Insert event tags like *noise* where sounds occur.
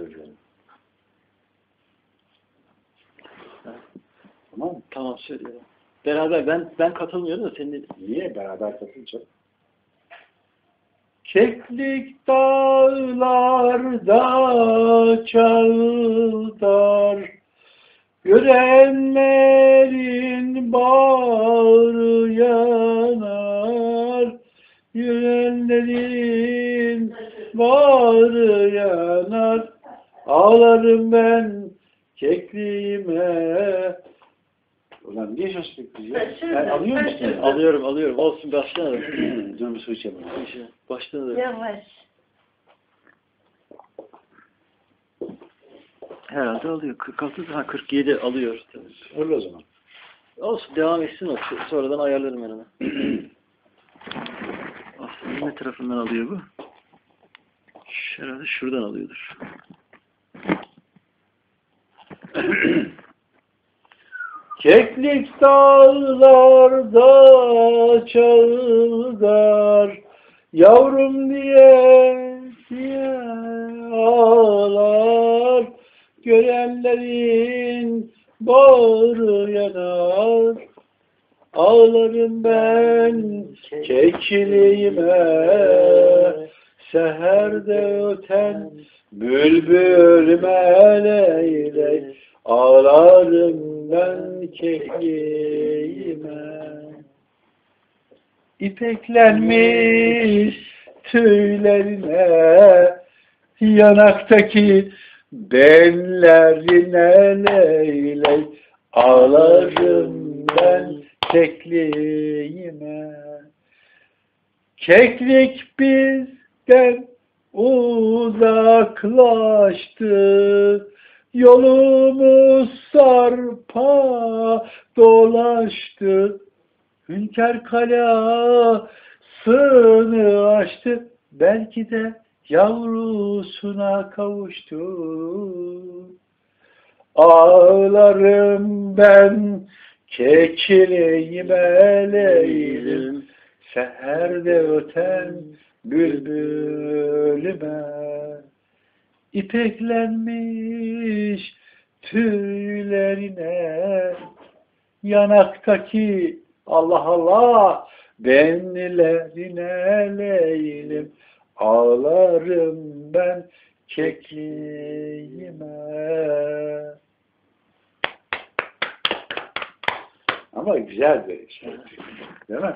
söylüyorum. Tamam mı? Tamam söylüyorum. Beraber ben ben katılmıyorum da senin Niye? Beraber katılacağım. Keklik dağlarda çağdar Görenlerin bağrı yanar Görenlerin bağrı yanar Ağlarım ben kekliğime Ulan niye şaşırdık biz ya? Şaşırdım, Ben alıyor musun? şaşırdım. Alıyorum alıyorum. Olsun başlayalım. Dur *clears throat* bir su içelim. Başlayalım. Yavaş. Herhalde alıyor. 46, ha 47 alıyor. Öyle o zaman. Olsun devam etsin o. Sonradan ayarlarım ben onu. *clears throat* Aslında ne tarafından alıyor bu? Herhalde şuradan alıyordur. Keklik dağlarda çağlar Yavrum diye diye ağlar. Görenlerin bağrı yanar Ağlarım ben kekliğime. Seherde öten bülbülüme leylek Ağlarım ben kekliğime İpeklenmiş tüylerine Yanaktaki benlerine leylek Ağlarım ben kekliğime Keklik bizden uzaklaştı Yolumuz sarpa dolaştı. Hünkar kalasını açtı. Belki de yavrusuna kavuştu. Ağlarım ben kekliğime leylim Seherde öten bülbülüme İpeklenmiş tüylerine Yanaktaki Allah Allah benlerine leylim Ağlarım ben kekliğime Ama güzel bir şey. Değil mi?